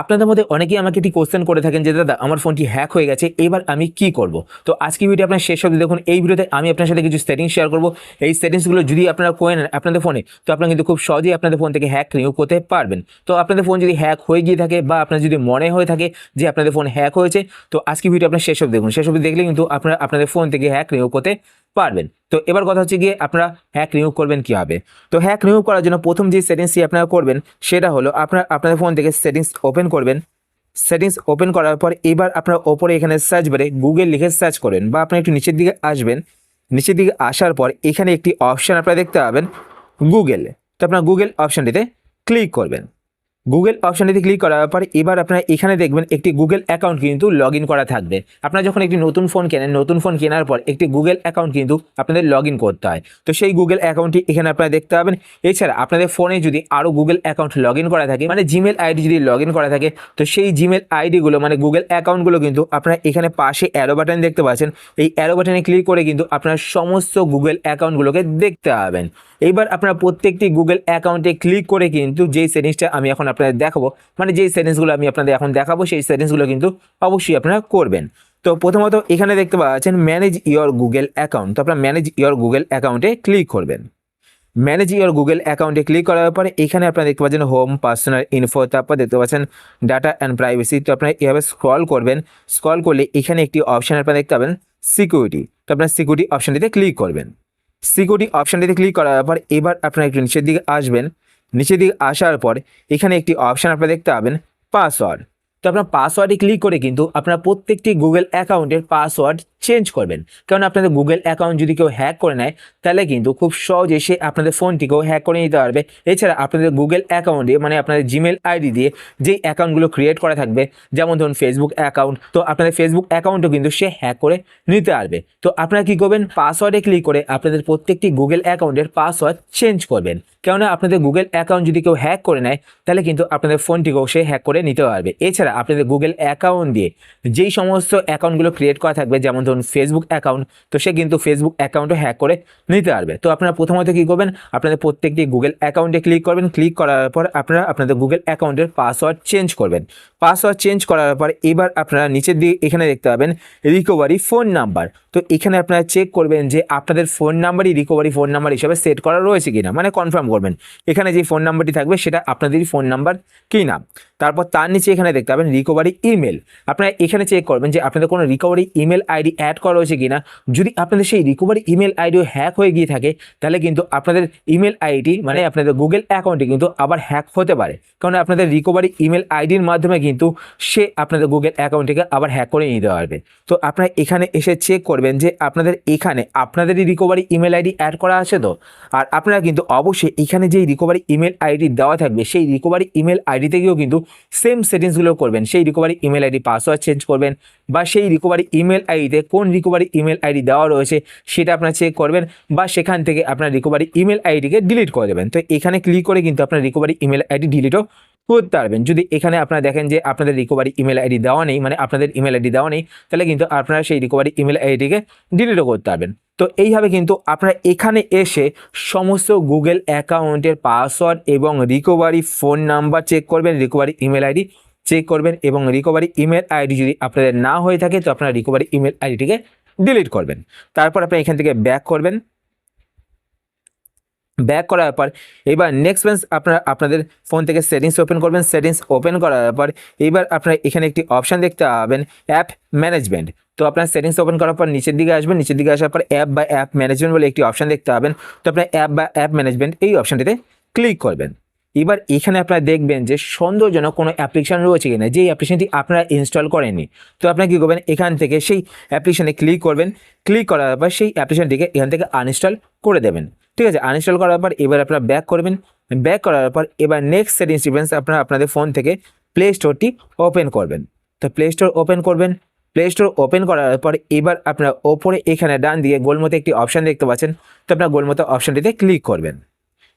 আপনাদের মধ্যে অনেকেই আমাকে একটি কোশ্চেন করে থাকেন যে, দাদা, আমার ফোনটি হ্যাক হয়ে গেছে, এবার আমি কি করব? তো আজকে ভিডিও আপনার শেষ অবধি দেখুন। এই ভিডিওতে আমি আপনার সাথে কিছু সেটিংস শেয়ার করব। এই সেটিংসগুলো যদি আপনারা করে নেন আপনাদের ফোনে তো আপনারা কিন্তু খুব সহজেই আপনাদের ফোন থেকে হ্যাক রিমুভ করতে পারবেন। তো আপনাদের ফোন যদি হ্যাক হয়ে গিয়ে থাকে বা আপনার যদি মনে হয়ে থাকে যে, আপনাদের ফোন হ্যাক হয়েছে, তো আজকে ভিডিও আপনার শেষ অবধি দেখুন। শেষ অবধি দেখলে কিন্তু আপনারা আপনাদের ফোন থেকে হ্যাক রিমুভ করতে পারবেন। তো এবার কথা হচ্ছে গিয়ে আপনারা হ্যাক রিমুভ করবেন কীভাবে? তো হ্যাক রিমুভ করার জন্য প্রথম যে সেটিংসটি আপনারা করবেন, সেটা হলো আপনার, আপনাদের ফোন থেকে সেটিংস ওপেন করবেন। সেটিংস ওপেন করার পর এবার আপনার ওপরে এখানে সার্চ বারে গুগল লিখে সার্চ করেন বা আপনি একটু নিচের দিকে আসবেন। নিচের দিকে আসার পর এখানে একটি অপশান আপনারা দেখতে পাবেন গুগল তো আপনার গুগল অপশানটিতে ক্লিক করবেন। গুগল অপশানটিতে ক্লিক করার পর এবার আপনারা এখানে দেখবেন একটি গুগল অ্যাকাউন্ট কিন্তু লগ করা থাকবে। আপনারা যখন একটি নতুন ফোন কেনেন, নতুন ফোন কেনার পর একটি গুগল অ্যাকাউন্ট কিন্তু আপনাদের লগ করতে হয়। তো সেই গুগল অ্যাকাউন্টটি এখানে আপনারা দেখতে পাবেন। এছাড়া আপনাদের ফোনে যদি আরও গুগল অ্যাকাউন্ট লগ করা থাকে মানে জিমেল আইডি যদি লগ করা থাকে, তো সেই জিমেল আইডিগুলো মানে গুগল অ্যাকাউন্টগুলো কিন্তু আপনারা এখানে পাশে অ্যারো বাটন দেখতে পাচ্ছেন। এই অ্যারো বাটনে ক্লিক করে কিন্তু আপনার সমস্ত গুগল অ্যাকাউন্টগুলোকে দেখতে পাবেন। এইবার আপনারা প্রত্যেকটি গুগল অ্যাকাউন্টে ক্লিক করে কিন্তু যেই সেটিংসটা আমি এখন আপনাদের দেখাবো মানে যেই সেটিংসগুলো আমি আপনাদের এখন দেখাবো, সেই সেটিংসগুলো কিন্তু অবশ্যই আপনারা করবেন। তো প্রথমত এখানে দেখতে পাচ্ছেন ম্যানেজ ইয়োর গুগল অ্যাকাউন্ট তো আপনারা ম্যানেজ ইয়োর গুগল অ্যাকাউন্টে ক্লিক করবেন। ম্যানেজ ইয়োর গুগল অ্যাকাউন্টে ক্লিক করার পরে এখানে আপনারা দেখতে পাচ্ছেন হোম পার্সোনাল ইনফো তারপর দেখতে পাচ্ছেন ডাটা অ্যান্ড প্রাইভেসি তো আপনারা এভাবে স্ক্রল করবেন। স্ক্রল করলে এখানে একটি অপশান আপনারা দেখতে পাবেন সিকিউরিটি তো আপনার সিকিউরিটি অপশানটিতে ক্লিক করবেন। সিকিউরিটি অপশানটিতে ক্লিক করার পর এবার আপনারা একটু নিচের দিকে আসবেন। নিচের দিকে আসার পর এখানে একটি অপশান আপনারা দেখতে পাবেন, পাসওয়ার্ড। তো আপনার পাসওয়ার্ডে ক্লিক করে কিন্তু আপনার প্রত্যেকটি গুগল অ্যাকাউন্টের পাসওয়ার্ড চেঞ্জ করবেন। কারণ আপনাদের গুগল অ্যাকাউন্ট যদি কেউ হ্যাক করে নেয়, তাহলে কিন্তু খুব সহজে সে আপনাদের ফোনটিকেও হ্যাক করে নিতে পারবে। এছাড়া আপনাদের গুগল অ্যাকাউন্টে মানে আপনাদের জিমেল আইডি দিয়ে যেই অ্যাকাউন্টগুলো ক্রিয়েট করা থাকবে, যেমন ধরুন ফেসবুক অ্যাকাউন্ট তো আপনাদের ফেসবুক অ্যাকাউন্টও কিন্তু সে হ্যাক করে নিতে পারবে। তো আপনারা কী করবেন? পাসওয়ার্ডে ক্লিক করে আপনাদের প্রত্যেকটি গুগল অ্যাকাউন্টের পাসওয়ার্ড চেঞ্জ করবেন। কেননা আপনাদের গুগল অ্যাকাউন্ট যদি কেউ হ্যাক করে নেয়, তাহলে কিন্তু আপনাদের ফোনটিকেও সে হ্যাক করে নিতে পারবে। এছাড়া আপনাদের গুগল অ্যাকাউন্ট দিয়ে যেই সমস্ত অ্যাকাউন্টগুলো ক্রিয়েট করা থাকবে, যেমন ধরুন ফেসবুক অ্যাকাউন্ট তো সে কিন্তু ফেসবুক অ্যাকাউন্টও হ্যাক করে নিতে পারবে। তো আপনারা প্রথমত কী করবেন? আপনাদের প্রত্যেকটি গুগল অ্যাকাউন্টে ক্লিক করবেন। ক্লিক করার পর আপনারা আপনাদের গুগল অ্যাকাউন্টের পাসওয়ার্ড চেঞ্জ করবেন। পাসওয়ার্ড চেঞ্জ করার পর এবার আপনারা নিচের দিকে এখানে দেখতে পাবেন রিকভারি ফোন নাম্বার তো এখানে আপনারা চেক করবেন যে আপনাদের ফোন নাম্বারই রিকভারি ফোন নাম্বার হিসাবে সেট করা রয়েছে কিনা। মানে কনফার্ম করবেন। এখানে যে ফোন নাম্বারটি থাকবে সেটা আপনাদেরই ফোন নাম্বার কি না তারপর তার নিচে এখানে দেখতে পাবেন রিকভারি ইমেল আপনারা এখানে চেক করবেন যে আপনাদের কোনো রিকভারি ইমেল আইডি অ্যাড করা রয়েছে কিনা, যদি আপনাদের সেই রিকভারি ইমেল আইডিও হ্যাক হয়ে গিয়ে থাকে, তাহলে কিন্তু আপনাদের ইমেল আইডি মানে আপনাদের গুগল অ্যাকাউন্টে কিন্তু আবার হ্যাক হতে পারে। কারণ আপনাদের রিকভারি ইমেল আইডির মাধ্যমে কিন্তু সে আপনাদের গুগল অ্যাকাউন্টটিকে আবার হ্যাক করে নিতে পারবে। তো আপনারা এখানে এসে চেক করবেন যে আপনাদের এখানে আপনাদেরই রিকভারি ইমেল আইডি অ্যাড করা আছে তো? আর আপনারা কিন্তু অবশ্যই এখানে যেই রিকভারি ইমেল আইডি দেওয়া থাকবে, সেই রিকভারি ইমেল আইডি থেকেও কিন্তু সেম সেটিংসগুলো করবেন। সেই recovery email ID password change করবেন বা সেই রিকভারি ইমেল আইডিতে কোন রিকভারি ইমেল আইডি দেওয়া রয়েছে সেটা আপনারা চেক করবেন বা সেখান থেকে আপনার রিকভারি ইমেল আইডিকে ডিলিট করে দেবেন। তো এখানে ক্লিক করে কিন্তু আপনার রিকভারি ইমেল আইডি ডিলিটও করতে পারবেন। যদি এখানে আপনারা দেখেন যে আপনাদের রিকভারি ইমেল আইডি দেওয়া নেই মানে আপনাদের ইমেল আইডি দেওয়া নেই, তাহলে কিন্তু আপনারা সেই রিকভারি ইমেল আইডিকে ডিলিটও করতে পারবেন। তো এইভাবে কিন্তু আপনারা এখানে এসে সমস্ত গুগল অ্যাকাউন্টের পাসওয়ার্ড এবং রিকভারি ফোন নাম্বার চেক করবেন রিকভারি ইমেল আইডি চেক করবেন এবং রিকভারি ইমেল আইডি যদি আপনাদের না হয়ে থাকে, তো আপনারা রিকভারি ইমেল আইডিটিকে ডিলিট করবেন। তারপর আপনি এখান থেকে ব্যাক করবেন। ব্যাক করার পর এবার নেক্সট বেঞ্চ আপনারা, আপনাদের ফোন থেকে সেটিংস ওপেন করবেন। সেটিংস ওপেন করার পর এবার আপনারা এখানে একটি অপশান দেখতে পাবেন অ্যাপ ম্যানেজমেন্ট তো আপনার সেটিংস ওপেন করার পর নিচের দিকে আসবেন। নিচের দিকে আসার পর অ্যাপ বা অ্যাপ ম্যানেজমেন্ট বলে একটি অপশান দেখতে পাবেন। তো আপনার অ্যাপ বা অ্যাপ ম্যানেজমেন্ট এই অপশানটিতে ক্লিক করবেন। এবার এখানে আপনারা দেখবেন যে সন্দেহজনক কোনো অ্যাপ্লিকেশন রয়েছে কিনা, যেই অ্যাপ্লিকেশনটি আপনারা ইনস্টল করেননি। তো আপনারা কী করবেন? এখান থেকে সেই অ্যাপ্লিকেশানে ক্লিক করবেন। ক্লিক করার পর সেই অ্যাপ্লিকেশনটিকে এখান থেকে আনইনস্টল করে দেবেন। ঠিক আছে? আনইনস্টল করার পর এবার আপনারা ব্যাক করবেন। ব্যাক করার পর এবার নেক্সট সেটিংস ডিফেন্স আপনারা আপনাদের ফোন থেকে প্লে স্টোরটি ওপেন করবেন। তো প্লে স্টোর ওপেন করবেন। প্লে স্টোর ওপেন করার পর এবার আপনারা ওপরে এখানে ডান দিয়ে গোলমতো একটি অপশান দেখতে পাচ্ছেন। তো আপনার গোলমতো অপশানটিতে ক্লিক করবেন।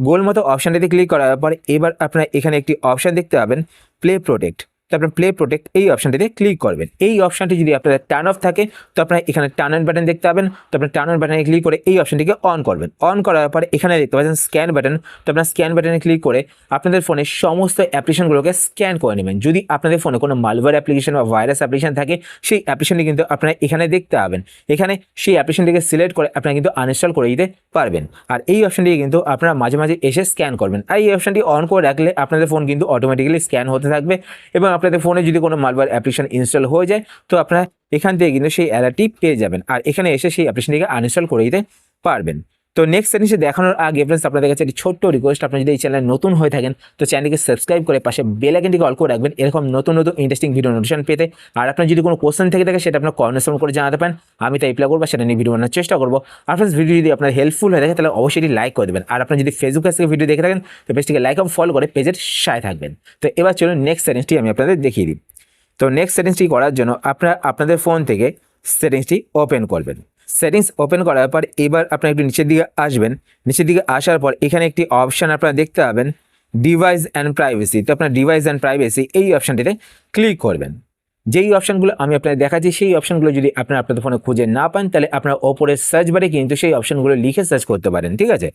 গোল মতো অপশানটিতে ক্লিক করার পর এবার আপনারা এখানে একটি অপশান দেখতে পাবেন প্লে প্রোটেক্ট তো আপনার প্লে প্রোটেক্ট এই অপশনটিতে ক্লিক করবেন। এই অপশনটি যদি আপনাদের টার্ন অফ থাকে, তো আপনার এখানে টার্ন অন বাটন দেখতে পাবেন। তো আপনার টার্ন অন বাটনে ক্লিক করে এই অপশনটিকে অন করবেন। অন করার পরে এখানে দেখতে পাচ্ছেন স্ক্যান বাটন তো আপনার স্ক্যান বাটনে ক্লিক করে আপনাদের ফোনে সমস্ত অ্যাপ্লিকেশনগুলোকে স্ক্যান করে নেবেন। যদি আপনাদের ফোনে কোনো মালওয়্যার অ্যাপ্লিকেশন বা ভাইরাস অ্যাপ্লিকেশন থাকে, সেই অ্যাপ্লিকেশনটি কিন্তু আপনারা এখানে দেখতে পাবেন। এখানে সেই অ্যাপ্লিকেশনটিকে সিলেক্ট করে আপনারা কিন্তু আনইনস্টল করে দিতে পারবেন। আর এই অপশনটি কিন্তু আপনারা মাঝে মাঝে এসে স্ক্যান করবেন। আর এই অপশনটি অন করে রাখলে আপনাদের ফোন কিন্তু অটোমেটিক্যালি স্ক্যান হতে থাকবে এবং আপনাদের ফোনে যদি কোনো মালবার অ্যাপ্লিকেশন ইনস্টল হয়ে যায়, তো আপনারা এখান থেকে কিন্তু সেই অ্যালার্টটি পেয়ে যাবেন। আর এখানে এসে সেই অ্যাপ্লিকেশনটিকে আনইনস্টল করে দিতে পারবেন। তো নেক্সট জিনিসে দেখানোর আগে ফ্রেন্ডস আপনাদের কাছে একটি ছোট্ট রিকোয়েস্ট আপনি যদি এই চ্যানেল নতুন হয়ে থাকেন, তো চ্যানেলকে সাবস্ক্রাইব করে পাশে বেল আইকনটিকে অল করে রাখবেন। এরকম নতুন নতুন ইন্টারেস্টিং ভিডিও নোটিফিকেশন পেতে। আর আপনার যদি কোনো কোশ্চেন থেকে থাকে, সেটা আপনার কর্নার করে জানাতে পারেন। আমি তাই রিপ্লাই করব, সেটা নিয়ে ভিডিও বানানোর চেষ্টা করব। আর ফ্রেন্ডস ভিডিও যদি আপনার হেল্পফুল হয়ে থাকে, তাহলে অবশ্যই লাইক করে দেবেন। আর আপনি যদি ফেসবুক থেকে ভিডিও দেখে থাকেন, তো পেজটিকে লাইক এবং ফলো করে পেজের সাথে থাকবেন। তো এবার চলুন নেক্সট সেটিংসটি আমি আপনাদের দেখিয়ে দিই। তো নেক্সট সেটিংসটি করার জন্য আপনারা, আপনাদের ফোন থেকে সেটিংসটি ওপেন করবেন। সেটিংস ওপেন করার পর এবার আপনারা একটু নিচের দিকে আসবেন। নিচের দিকে আসার পর এখানে একটি অপশান আপনারা দেখতে পাবেন, ডিভাইস অ্যান্ড প্রাইভেসি। তো আপনার ডিভাইস অ্যান্ড প্রাইভেসি এই অপশানটিতে ক্লিক করবেন। যেই অপশানগুলো আমি আপনাদের দেখাচ্ছি, সেই অপশানগুলো যদি আপনার আপনাদের ফোনে খুঁজে না পান, তাহলে আপনার ওপরের সার্চ বারে কিন্তু সেই অপশানগুলো লিখে সার্চ করতে পারেন, ঠিক আছে?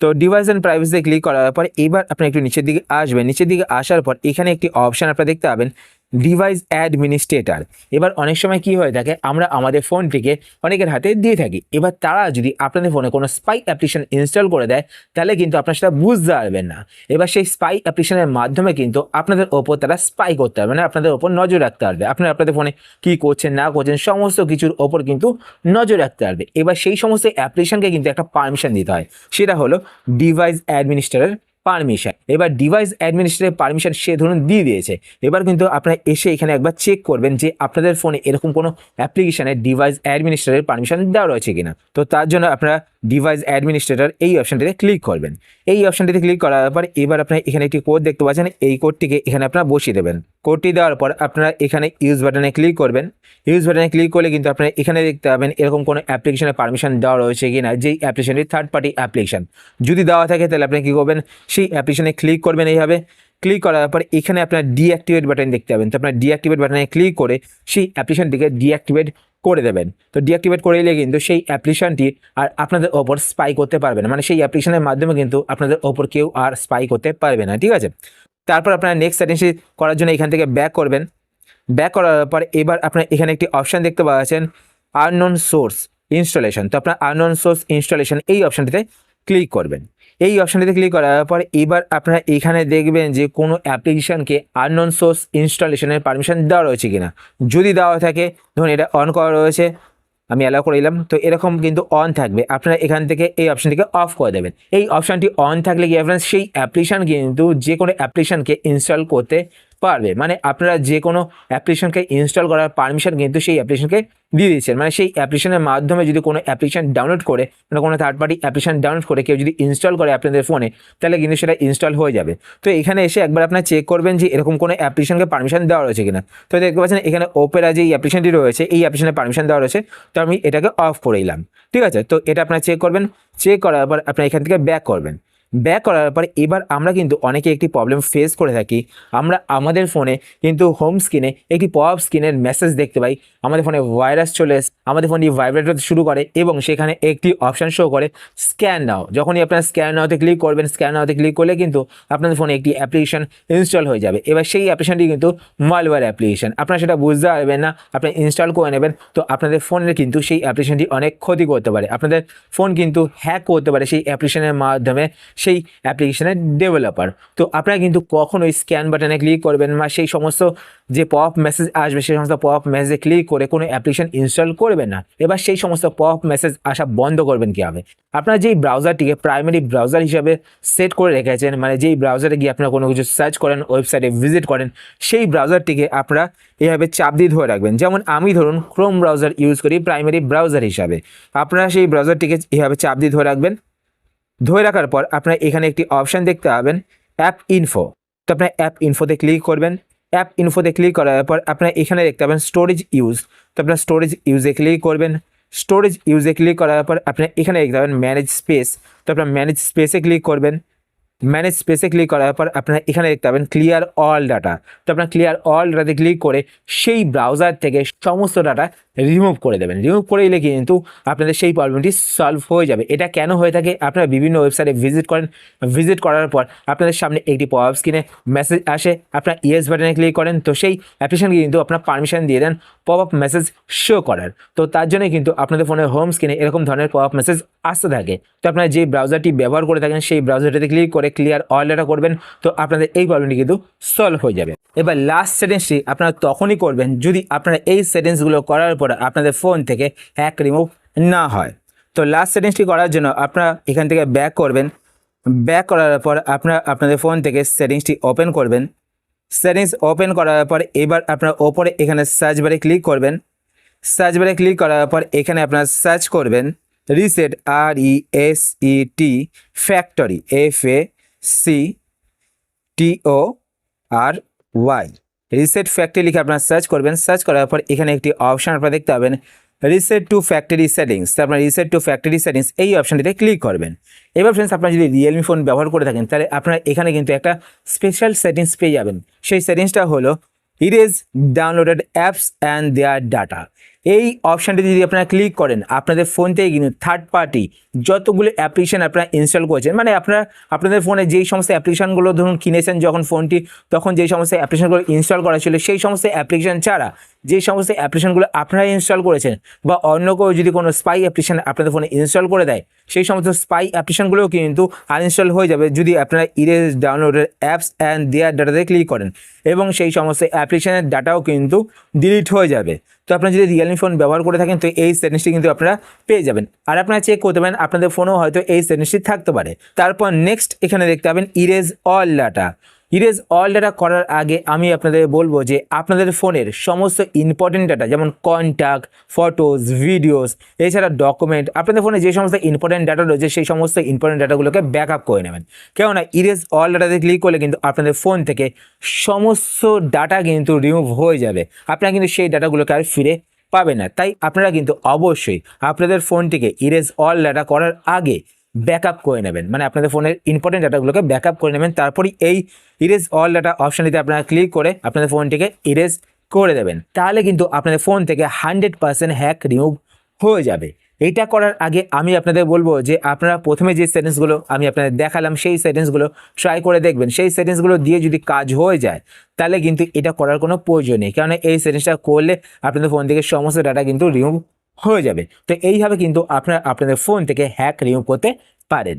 তো ডিভাইস অ্যান্ড প্রাইভেসিতে ক্লিক করার পর এবার আপনি একটু নিচের দিকে আসবেন। নিচের দিকে আসার পর এখানে একটি অপশান আপনারা দেখতে পাবেন ডিভাইস অ্যাডমিনিস্ট্রেটর এবার অনেক সময় কি হয়ে থাকে, আমরা আমাদের ফোনটিকে অনেকের হাতে দিয়ে থাকি। এবার তারা যদি আপনাদের ফোনে কোনো স্পাই অ্যাপ্লিকেশন ইনস্টল করে দেয়, তাহলে কিন্তু আপনারা সেটা বুঝতে পারবেন না। এবার সেই স্পাই অ্যাপ্লিকেশনের মাধ্যমে কিন্তু আপনাদের ওপর তারা স্পাই করতে পারবে না আপনাদের ওপর নজর রাখতে পারবে। আপনারা আপনাদের ফোনে কী করছেন, না করছেন, সমস্ত কিছুর ওপর কিন্তু নজর রাখতে পারবে। এবার সেই সমস্ত অ্যাপ্লিকেশনকে কিন্তু একটা পারমিশন দিতে হয়। সেটা হলো ডিভাইস অ্যাডমিনিস্ট্রেটর পারমিশন এবার ডিভাইস অ্যাডমিনিস্ট্রেটর পারমিশন সে ধরুন দিয়ে দিয়েছে। এবার কিন্তু আপনারা এসে এখানে একবার চেক করবেন যে আপনাদের ফোনে এরকম কোনো অ্যাপ্লিকেশানে ডিভাইস অ্যাডমিনিস্ট্রেটর পারমিশন দেওয়া রয়েছে কিনা। তো তার জন্য আপনারা ডিভাইস অ্যাডমিনিস্ট্রেটর এই অপশানটিতে ক্লিক করবেন। এই অপশানটিতে ক্লিক করার পর এবার আপনার এখানে একটি কোড দেখতে পাচ্ছেন। এই কোডটিকে এখানে আপনারা বসিয়ে দেবেন। কোডটি দেওয়ার পর আপনারা এখানে ইউজ বাটনে ক্লিক করবেন। ইউজ বাটনে ক্লিক করলে কিন্তু আপনারা এখানে দেখতে পাবেন এরকম কোনো অ্যাপ্লিকেশনে পারমিশন দেওয়া রয়েছে কিনা, যেই অ্যাপ্লিকেশনটি থার্ড পার্টি অ্যাপ্লিকেশন যদি দেওয়া থাকে তাহলে আপনি কী করবেন? সেই অ্যাপ্লিকেশনে ক্লিক করবেন এইভাবে। ক্লিক করার পর এখানে আপনার ডিঅ্যাক্টিভেট বাটন দেখতে পাবেন। তো আপনার ডিঅ্যাক্টিভেট বাটনে ক্লিক করে সেই অ্যাপ্লিকেশনটিকে ডিঅ্যাক্টিভেট করে দেবেন। তো ডিঅ্যাক্টিভেট করে দিলে কিন্তু সেই অ্যাপ্লিকেশনটি আর আপনাদের ওপর স্পাই করতে পারবে না। মানে সেই অ্যাপ্লিকেশনের মাধ্যমে কিন্তু আপনাদের ওপর কেউ আর স্পাই করতে পারবে না, ঠিক আছে? তারপর আপনারা নেক্সট সেটিংসটি করার জন্য এখান থেকে ব্যাক করবেন। ব্যাক করার পর এবার আপনার এখানে একটি অপশান দেখতে পাচ্ছেন আননোন সোর্স ইনস্টলেশন তো আপনার আননোন সোর্স ইনস্টলেশন এই অপশানটিতে ক্লিক করবেন। এই অপশানটিতে ক্লিক করার পর এবার আপনারা এখানে দেখবেন যে কোনো অ্যাপ্লিকেশানকে আননন সোর্স ইনস্টলেশনের পারমিশন দেওয়া রয়েছে কিনা। যদি দেওয়া থাকে, ধরুন এটা অন করা রয়েছে, আমি অ্যালাউ করে দিলাম, তো এরকম কিন্তু অন থাকবে। আপনারা এখান থেকে এই অপশানটিকে অফ করে দেবেন। এই অপশানটি অন থাকলে কি আপনার সেই অ্যাপ্লিকেশান কিন্তু যে কোনো অ্যাপ্লিকেশানকে ইনস্টল করতে পারবে। মানে আপনারা যে কোনো অ্যাপ্লিকেশনকে ইনস্টল করার পারমিশন কিন্তু সেই অ্যাপ্লিকেশনকে দিয়ে দিচ্ছেন। মানে সেই অ্যাপ্লিকেশনের মাধ্যমে যদি কোনো অ্যাপ্লিকেশন ডাউনলোড করে মানে কোনো থার্ড পার্টি অ্যাপ্লিকেশন ডাউনলোড করে কেউ যদি ইনস্টল করে আপনাদের ফোনে তাহলে কিন্তু সেটা ইনস্টল হয়ে যাবে। তো এখানে এসে একবার আপনার চেক করবেন যে এরকম কোনো অ্যাপ্লিকেশনকে পারমিশন দেওয়া রয়েছে কিনা। তো দেখতে পাচ্ছেন এখানে ওপেরা যে অ্যাপ্লিকেশনটি রয়েছে, এই অ্যাপ্লিকেশনের পারমিশন দেওয়া রয়েছে। তো আমি এটাকে অফ করে দিলাম। ঠিক আছে? তো এটা আপনার চেক করবেন। চেক করার পর আপনার এখান থেকে ব্যাক করবেন। ব্যাক করার পর এবার আমরা কিন্তু অনেকে একটি প্রবলেম ফেস করে থাকি। আমরা আমাদের ফোনে কিন্তু হোম স্ক্রিনে একটি পপ স্ক্রিনের মেসেজ দেখতে পাই। আমাদের ফোনে ভাইরাস চলে এসে, আমাদের ফোনটি ভাইব্রেট হতে শুরু করে এবং সেখানে একটি অপশান শো করে স্ক্যান নাও যখনই আপনার স্ক্যান নাওতে ক্লিক করবেন স্ক্যান নাওতে ক্লিক করলে কিন্তু আপনাদের ফোনে একটি অ্যাপ্লিকেশন ইনস্টল হয়ে যাবে। এবার সেই অ্যাপ্লিকেশনটি কিন্তু মালওয়্যার অ্যাপ্লিকেশন আপনারা সেটা বুঝতে পারবেন না, আপনি ইনস্টল করে নেবেন, তো আপনাদের ফোনের কিন্তু সেই অ্যাপ্লিকেশনটি অনেক ক্ষতি করতে পারে। আপনাদের ফোন কিন্তু হ্যাক করতে পারে সেই অ্যাপ্লিকেশনের মাধ্যমে। সেই অ্যাপ্লিকেশনের ডেভেলপার তো আপনারা কিন্তু কখনোই স্ক্যান বাটনে ক্লিক করবেন বা সেই সমস্ত যে পপ মেসেজ আসবে, সেই সমস্ত পপ মেসেজে ক্লিক করে কোনো অ্যাপ্লিকেশন ইনস্টল করবেন না। এবার সেই সমস্ত পপ মেসেজ আসা বন্ধ করবেন কীভাবে? আপনারা যেই ব্রাউজারটিকে প্রাইমারি ব্রাউজার হিসাবে সেট করে রেখেছেন মানে যেই ব্রাউজারে গিয়ে আপনারা কোনো কিছু সার্চ করেন ওয়েবসাইটে ভিজিট করেন, সেই ব্রাউজারটিকে আপনারা এভাবে চাপ দিয়ে ধরে রাখবেন। যেমন আমি ধরুন ক্রোম ব্রাউজার ইউজ করি প্রাইমারি ব্রাউজার হিসাবে। আপনারা সেই ব্রাউজারটিকে এভাবে চাপ দিয়ে ধরে রাখবেন। ধরে রাখার পর আপনার এখানে একটি অপশান দেখতে পাবেন অ্যাপ ইনফো তো আপনার অ্যাপ ইনফোতে ক্লিক করবেন। অ্যাপ ইনফোতে ক্লিক করার পর আপনার এখানে দেখতে পাবেন স্টোরেজ ইউজ তো আপনার স্টোরেজ ইউজে ক্লিক করবেন। স্টোরেজ ইউজে ক্লিক করার পর আপনার এখানে দেখতে পাবেন ম্যানেজ স্পেস তো আপনার ম্যানেজ স্পেসে ক্লিক করবেন। ম্যানেজ স্পেসে ক্লিক করার পর আপনারা এখানে দেখতে পাবেন ক্লিয়ার অল ডাটা তো আপনার ক্লিয়ার অল ডাটাতে ক্লিক করে সেই ব্রাউজার থেকে সমস্ত ডাটা রিমুভ করে দেবেন। রিমুভ করে দিলে কিন্তু আপনাদের সেই প্রবলেমটি সলভ হয়ে যাবে। এটা কেন হয়ে থাকে? আপনারা বিভিন্ন ওয়েবসাইটে ভিজিট করেন। ভিজিট করার পর আপনাদের সামনে একটি পপ স্ক্রিনে মেসেজ আসে। আপনার ইয়েস বাটনে ক্লিক করেন। তো সেই অ্যাপ্লিকেশনকে কিন্তু আপনার পারমিশন দিয়ে দেন পপ আপ মেসেজ শো করার। তো তার জন্য কিন্তু আপনাদের ফোনের হোম স্ক্রিনে এরকম ধরনের পপ আপ মেসেজ আসতে থাকে। তো আপনারা যে ব্রাউজারটি ব্যবহার করে থাকেন, সেই ব্রাউজারটিতে ক্লিক করে ক্লিয়ার অল ডাটা করবেন। তো আপনাদের এই প্রবলেমটি কিন্তু সলভ হয়ে যাবে। এবার লাস্ট সেটিংসটি আপনারা তখনই করবেন যদি আপনারা এই সেটিংসগুলো করার পর আপনাদের ফোন থেকে হ্যাক রিমুভ না হয়। তো লাস্ট সেটিংসটি করার জন্য আপনারা এখান থেকে ব্যাক করবেন। ব্যাক করার পর আপনারা আপনাদের ফোন থেকে সেটিংসটি ওপেন করবেন। সেটিংস ওপেন করার পর এবার আপনারা ওপরে এখানে সার্চ বারে ক্লিক করবেন। সার্চ বারে ক্লিক করার পর এখানে আপনারা সার্চ করবেন। Reset R E S E T factory F A C T O R Y reset factory লিখে আপনারা সার্চ করবেন, সার্চ করার পর এখানে একটি অপশন আপনারা দেখতে পাবেন, রিসেট টু ফ্যাক্টরি সেটিংস। তো আপনার রিসেট টু ফ্যাক্টরি সেটিংস, এই অপশনটিতে ক্লিক করবেন। এবার ফ্রেন্ডস আপনারা যদি রিয়েলমি ফোন ব্যবহার করে থাকেন, তাহলে আপনারা এখানে কিন্তু একটা স্পেশাল সেটিংস পেয়ে যাবেন। সেই সেটিংসটা হলো erase downloaded apps and their data এই অপশানটি যদি আপনারা ক্লিক করেন, আপনাদের ফোন থেকে কিন্তু থার্ড পার্টি যতগুলো অ্যাপ্লিকেশান আপনারা ইনস্টল করেছেন মানে আপনারা, আপনাদের ফোনে যেই সমস্ত অ্যাপ্লিকেশানগুলো ধরুন কিনেছেন যখন ফোনটি তখন যেই সমস্ত অ্যাপ্লিকেশানগুলো ইনস্টল করা ছিল, সেই সমস্ত অ্যাপ্লিকেশান ছাড়া যে সমস্ত অ্যাপ্লিকেশানগুলো আপনারা ইনস্টল করেছেন বা অন্য কেউ যদি কোনো স্পাই অ্যাপ্লিকেশান আপনাদের ফোনে ইনস্টল করে দেয়, সেই সমস্ত স্পাই অ্যাপ্লিকেশানগুলোও কিন্তু আনইনস্টল হয়ে যাবে যদি আপনারা ইরেজ ডাউনলোডের অ্যাপস অ্যান্ড দেয়ার ডাটাতে ক্লিক করেন এবং সেই সমস্ত অ্যাপ্লিকেশানের ডাটাও কিন্তু ডিলিট হয়ে যাবে। তো আপনারা যদি রিয়েলমি ফোন ব্যবহার করে থাকেন, তো এই সেটিংসটি কিন্তু আপনারা পেয়ে যাবেন। আর আপনারা চেক করতে পারেন, আপনাদের ফোনেও হয়তো এই সেটিংসটি থাকতে পারে। তারপর নেক্সট এখানে দেখতে পাবেন erase all data erase all data করার আগে আমি আপনাদের বলব যে আপনাদের ফোনের সমস্ত ইম্পর্টেন্ট ডাটা যেমন কন্ট্যাক্ট ফটোস ভিডিওস এছাড়া ডকুমেন্ট আপনাদের ফোনে যে সমস্ত ইম্পর্টেন্ট ডাটা রয়েছে সেই সমস্ত ইম্পর্টেন্ট ডাটাগুলোকে ব্যাক আপ করে নেবেন। কেননা ইরেজ অল ডাটাতে ক্লিক করলে কিন্তু আপনাদের ফোন থেকে সমস্ত ডাটা কিন্তু রিমুভ হয়ে যাবে। আপনারা কিন্তু সেই ডাটাগুলোকে আর ফিরে পাবে না। তাই আপনারা কিন্তু অবশ্যই আপনাদের ফোনটিকে ইরেজ অল ডাটা করার আগে ব্যাকআপ করে নেবেন। মানে আপনাদের ফোনের ইম্পর্টেন্ট ডাটাগুলোকে ব্যাকআপ করে নেবেন। তারপরই এই ইরেজ অল ডাটা অপশানটিতে আপনারা ক্লিক করে আপনাদের ফোনটিকে ইরেজ করে দেবেন। তাহলে কিন্তু আপনাদের ফোন থেকে হান্ড্রেড পার্সেন্ট হ্যাক রিমুভ হয়ে যাবে। এটা করার আগে আমি আপনাদের বলব যে আপনারা প্রথমে যে সেটিংসগুলো আমি আপনাদের দেখালাম, সেই সেটিংসগুলো ট্রাই করে দেখবেন। সেই সেটিংসগুলো দিয়ে যদি কাজ হয়ে যায়, তাহলে কিন্তু এটা করার কোনো প্রয়োজন নেই। কারণ এই সেটিংসটা করলে আপনাদের ফোন থেকে সমস্ত ডাটা কিন্তু রিমুভ হয়ে যাবে। তো এইভাবে কিন্তু আপনারা আপনাদের ফোন থেকে হ্যাক রিমুভ করতে পারেন।